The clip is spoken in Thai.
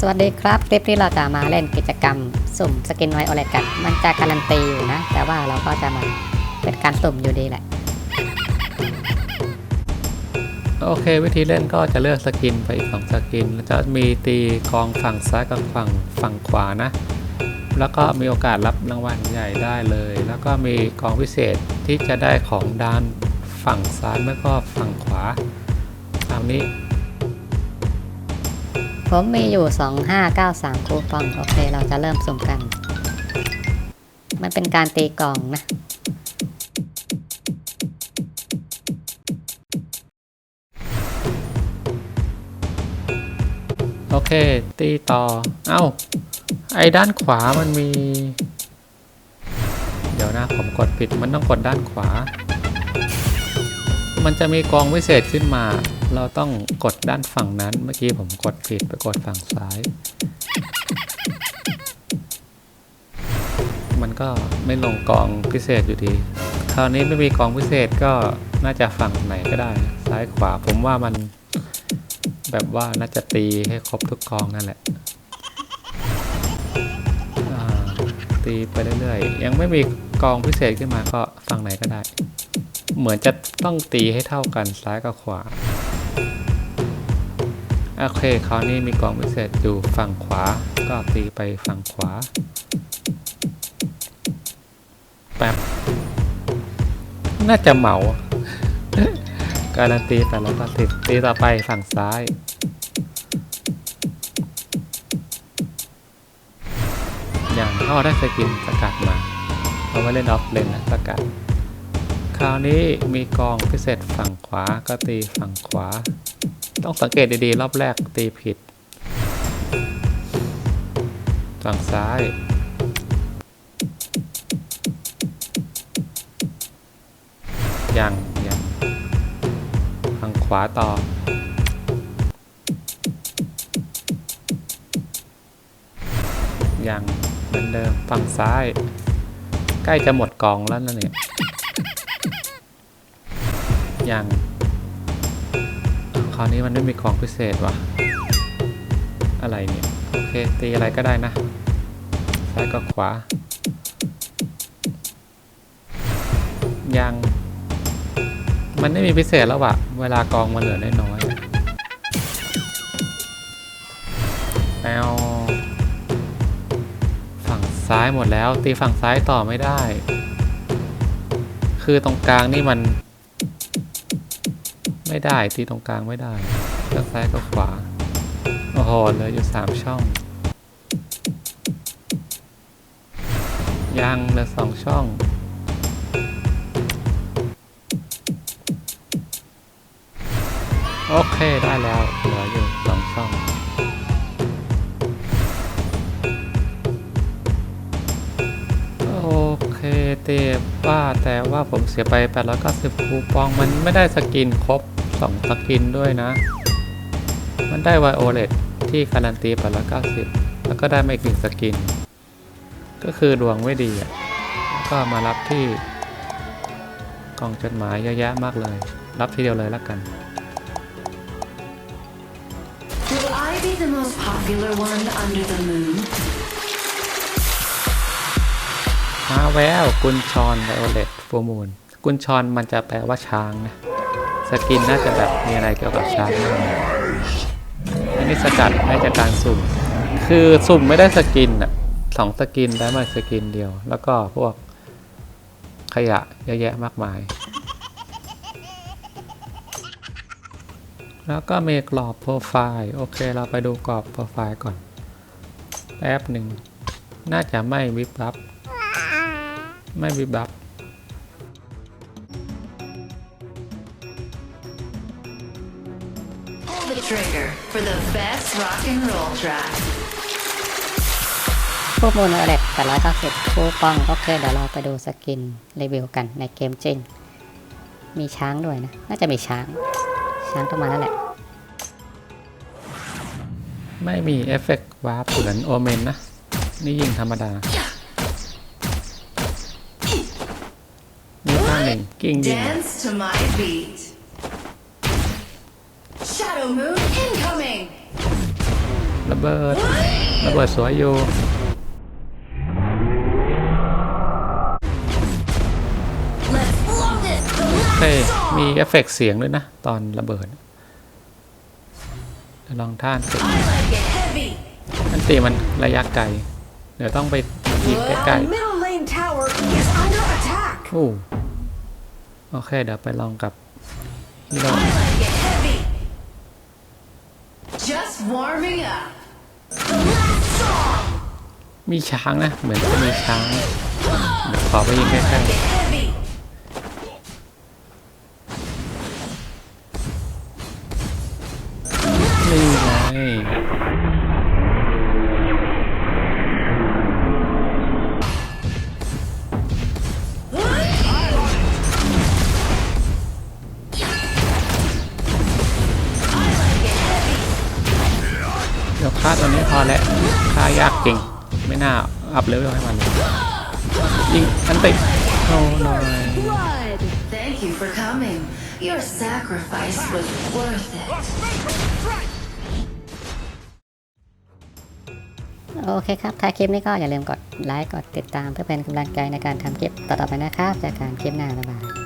สวัสดีครับ คลิปนี้เราจะมาเล่นกิจกรรม สุ่มสกินไวโอเลตกัน มันจะการันตีอยู่นะ แต่ว่าเราก็จะมาเป็นการสุ่มอยู่ดีแหละ โอเค วิธีเล่นก็จะเลือกสกินไปอีกสองสกินแล้วจะมีตีกองฝั่งซ้ายกับฝั่งฝั่งขวานะ แล้วก็มีโอกาสรับรางวัลใหญ่ได้เลย แล้วก็มีกองพิเศษที่จะได้ของด้านฝั่งซ้ายแล้วก็ฝั่งขวาตามนี้ ผมมีอยู่ 2593 คูปอง โอเค เราจะเริ่มสุ่มกัน มันเป็นการตีกล่องนะ โอเค ตีต่อ เอ้า ไอ้ด้านขวามันมี เดี๋ยวนะ ผมกดผิด มันต้องกดด้านขวา มันจะมีกองวิเศษขึ้นมา เราต้องกดด้านฝั่งนั้น เมื่อกี้ผมกดผิดไปกดฝั่งซ้าย มันก็ไม่ลงกองพิเศษอยู่ดี คราวนี้ไม่มีกองพิเศษก็น่าจะฝั่งไหนก็ได้ ซ้ายขวาผมว่ามันแบบว่าน่าจะตีให้ครบทุกกองนั่นแหละตีไปเรื่อยๆ ยังไม่มีกองพิเศษขึ้นมาก็ฝั่งไหนก็ได้ เหมือนจะต้องตีให้เท่ากันซ้ายกับขวา โอเคคราวนี้มีกองพิเศษอยู่ฝั่งขวา ก็ตีไปฝั่งขวา แป๊บ น่าจะเหมา การันตีแต่ละก็สิบตีต่อไปฝั่งซ้ายอย่างก็ได้สกินสกัดมา เอาไว้เล่นออฟเลนนะสกัด คราวนี้มีกองพิเศษฝั่งขวาก็ตีฝั่งขวา ต้องสังเกตดีๆ รอบแรกตีผิด ฝั่งซ้ายยังยังฝั่งขวาต่อยังเหมือนเดิมฝั่งซ้าย ใกล้จะหมดกองแล้วนะเนี่ย ยังคราวนี้มันไม่มีของพิเศษว่ะ อะไรเนี่ย โอเค ตีอะไรก็ได้นะ ซ้ายกับขวา ยัง มันไม่มีพิเศษแล้วอะเวลากองมันเหลือน้อยๆอะแอลฝั่งซ้ายหมดแล้ว ตีฝั่งซ้ายต่อไม่ได้ คือตรงกลางนี่มัน ไม่ได้ตีตรงกลางไม่ได้เลือกซ้ายกับขวาโอ้โหเหลืออยู่สามช่อง ยังเหลือสองช่องโอเคได้แล้วเหลืออยู่สองช่องโอเคเตว่าแต่ว่าผมเสียไป890คูปองมันไม่ได้สกินครบ 2สกินด้วยนะ มันได้ไวโอเลตที่การันตี890 แล้วก็ได้ไม่อีกหนึ่งสกิน ก็คือดวงไม่ดีอะแล้วก็มารับที่กล่องจดหมายเยอะแยะมากเลย รับทีเดียวเลยแล้วกัน Will I be the most popular one under the moon? มาแววกุญชรไวโอเลตฟูมูลกุญชรมันจะแปลว่าช้างนะ สกินน่าจะแบบมีอะไรเกี่ยวกับช้างอันนี้สกัดได้จากการสุ่ม คือสุ่มไม่ได้สกินอะสองสกินได้มาสกินเดียว แล้วก็พวกขยะเยอะแยะมากมาย แล้วก็มีกรอบโปรไฟล์ โอเค เราไปดูกรอบโปรไฟล์ก่อน แป๊บหนึ่ง น่าจะไม่วิบวับ ไม่วิบวับ Pull the trigger for the best rock and roll track. คูมูลไวโอเลต890คูปอง โอเค เดี๋ยวเราไปดูสกิน รีวิวกันในเกมจริง มีช้างด้วยนะ น่าจะมีช้าง ช้างต้องมาแล้วแหละ ไม่มีเอฟเฟกต์วาร์ปเหมือนโอเมนนะ นี่ยิงธรรมดานี่ข้างหนึ่งกิ้งยิง Dance to my beat. Shadow Moon incoming! ระเบิดระเบิดสวยอยู่ Let's blow this. The เฮ้ last song. มีเอฟเฟกต์เสียงด้วยนะ ตอนระเบิดเดี๋ยวลองท่านติ I like it heavy. อันตีมันระยะไกล เดี๋ยวต้องไปยิงใกล้ Our middle lane tower is under attack. ๆอู้โอเคเดี๋ยวไปลองกับฮีโร่ I like it heavy. Just warming up. The last song. มีช้างนะ เหมือนจะมีช้างเดี๋ยวขอไปยิงใกล้ Get heavy. ๆนี่ไง ฆ่าตัวนี้พอแล้วฆ่ายากจริงไม่น่าอัพเลเวลให้มันเลยยิงอันติโอ้หน่อย Blood. Thank you for coming. Your sacrifice was worth it. โอเคครับ ถ้าคลิปนี้ก็อย่าลืมกดไลค์ กดติดตามเพื่อเป็นกำลังใจในการทำคลิปต่อๆไปนะครับเจากการคลิปหน้าบ๊ายบาย